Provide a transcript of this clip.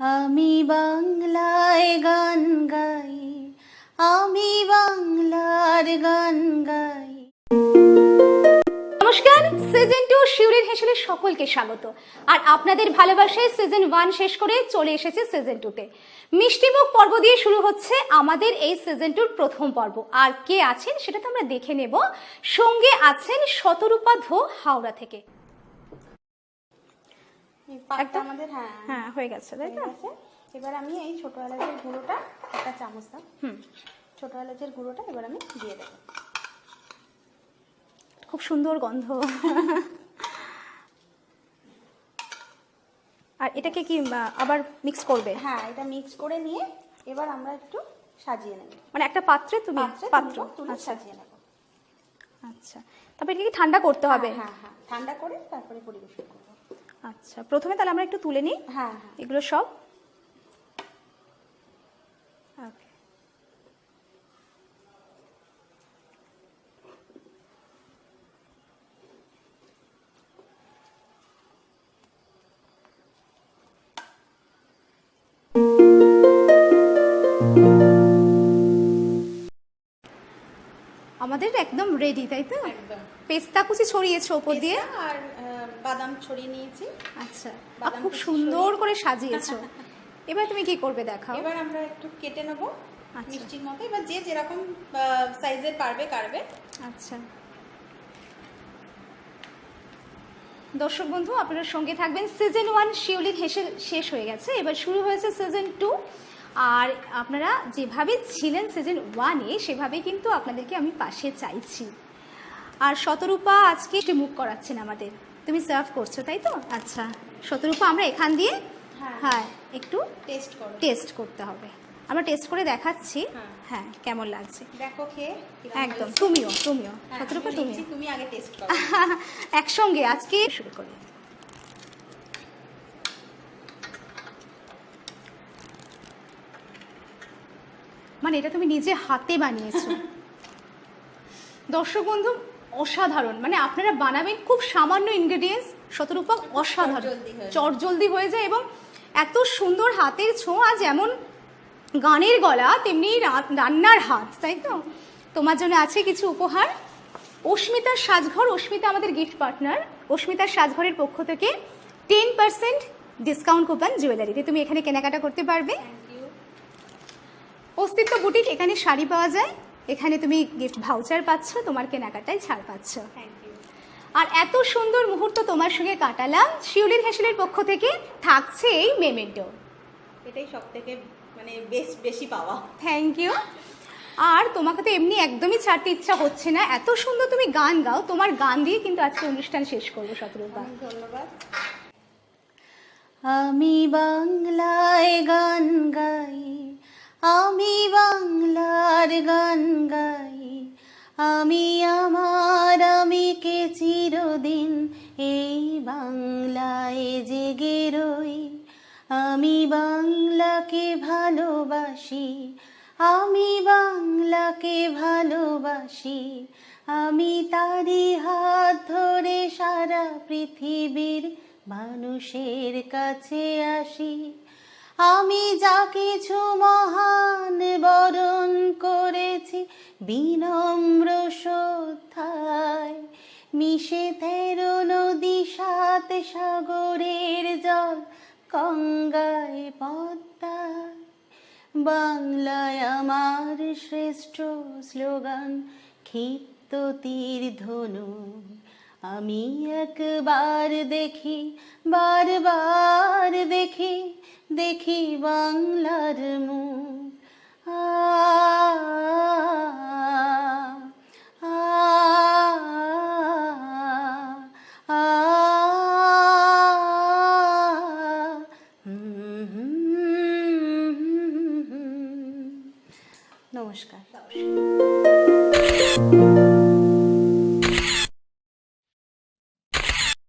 আমি বাংলায় গান গাই, আমি বাংলার গান গাই। নমস্কার সিজন টু শিউরের হেসেলে সকলকে স্বাগত। আর আপনাদের ভালোবাসায় সিজন ওয়ান শেষ করে চলে এসেছে সিজন টুতে মিষ্টিমুখ পর্ব দিয়ে শুরু হচ্ছে আমাদের এই সিজন টুর প্রথম পর্ব। আর কে আছেন সেটা তো আমরা দেখে নেব। সঙ্গে আছেন শতরূপা ধো হাওড়া থেকে। একদম? আমাদের হ্যাঁ। হ্যাঁ হয়ে গেছে তাই হয়ে গেছে। এবার আমি এই ছোট এলাচের গুঁড়োটা একটা চামচ দাও। হুম। ছোট এলাচের গুঁড়োটা এবার আমি দিয়ে দেবো। খুব সুন্দর গন্ধ। আর এটাকে কি আবার মিক্স করবে? হ্যাঁ এটা মিক্স করে নিয়ে এবার আমরা একটু সাজিয়ে নেব। মানে একটা পাত্রে তুমি পাত্রে আচ্ছা। সাজিয়ে নেব। আচ্ছা। তারপরে এটাকে ঠান্ডা করতে হবে? হ্যাঁ হ্যাঁ। ঠান্ডা করে তারপরে পরিবেশন করব। আচ্ছা প্রথমে তাহলে আমরা একটু তুলে নিই। হ্যাঁ হ্যাঁ। এগুলো সব? আমাদের একদম রেডি তাই তো? পেস্তা কুচি ছড়িয়েছো ওপর দিয়ে। আর বাদাম ছড়িয়ে নিয়েছি। আচ্ছা। খুব সুন্দর করে সাজিয়েছো। এবার তুমি কি করবে দেখাও? এবার আমরা একটু কেটে নেব আচ্ছা। মিষ্টির মতো। এবার যে যেরকম সাইজের পারবে কাটবে। আচ্ছা। দর্শক বন্ধু আপনারা সঙ্গে থাকবেন। সিজন ওয়ান শিউলির হেসে শেষ হয়ে গেছে। এবার শুরু হয়েছে সিজন টু আর আপনারা যেভাবে ছিলেন সিজন ওয়ানে সেভাবে কিন্তু আপনাদেরকে আমি পাশে চাইছি। আর শতরূপা আজকে মুখ করাচ্ছেন আমাদের। তুমি সার্ভ করছ তাই তো? আচ্ছা শতরূপা আমরা এখান দিয়ে হ্যাঁ। হ্যাঁ একটু টেস্ট করো। টেস্ট করতে হবে। আমরা টেস্ট করে দেখাচ্ছি। হ্যাঁ। হ্যাঁ কেমন লাগছে? দেখো খেয়ে একদম তুমিও তুমিও। হ্যাঁ, শতরূপা নিচ্ছি, তুমি আগে টেস্ট করো। একসঙ্গে আজকে শুরু করি। মানে এটা তুমি নিজে হাতে বানিয়েছো। দর্শক বন্ধু অসাধারণ। মানে আপনারা বানাবেন খুব সামান্য ইনগ্রেডিয়েন্টস শতরূপা অসাধারণ। চটজলদি হয়ে যায়। হয়ে যায় এবং এত সুন্দর হাতের ছোঁয়া যেমন গানের গলা তেমনি রান্নার হাত তাই তো? তোমার জন্য আছে কিছু উপহার? অস্মিতার সাজঘর অস্মিতা আমাদের গিফট পার্টনার অস্মিতার সাজঘরের পক্ষ থেকে টেন পার্সেন্ট ডিসকাউন্ট কুপন জুয়েলারিতে তুমি এখানে কেনাকাটা করতে পারবে। অস্তিত্ব বুটিক এখানে শাড়ি পাওয়া যায়। এখানে তুমি গিফট ভাউচার পাচ্ছ তোমার কেনাকাটায় ছাড় পাচ্ছ। আর এত সুন্দর মুহূর্ত তোমার সঙ্গে কাটালাম শিউলির হেসেলের পক্ষ থেকে থাকছে এই মেমেন্টো এটাই সব থেকে মানে বেশ বেশি পাওয়া। থ্যাংক ইউ আর তোমাকে তো এমনি একদমই ছাড়তে ইচ্ছা হচ্ছে না। এত সুন্দর তুমি গান গাও তোমার গান দিয়ে কিন্তু আজকে অনুষ্ঠান শেষ করব শতরূপা ধন্যবাদ। আমি বাংলায় গান গাই। আমি বাংলার গান গাই। আমি আমার, আমি কে চিরদিন এই বাংলায় জেগে রই। আমি বাংলাকে ভালোবাসি। আমি বাংলাকে ভালোবাসি। আমি তারি হাত ধরে সারা পৃথিবীর মানুষের কাছে আসি। আমি যা কিছু মহান বরণ করেছি বিনম্র শ্রদ্ধায় মিশে তেরো নদী সাত সাগরের জল গঙ্গায় পদ্মায়। বাংলায় আমার শ্রেষ্ঠ স্লোগান, ক্ষিপ্ত তীর ধনু। আমি একবার দেখি, বারবার দেখি দেখি বাংলার মুখ আ আ, আ, হুম, হুম, হুম, হুম। নমস্কার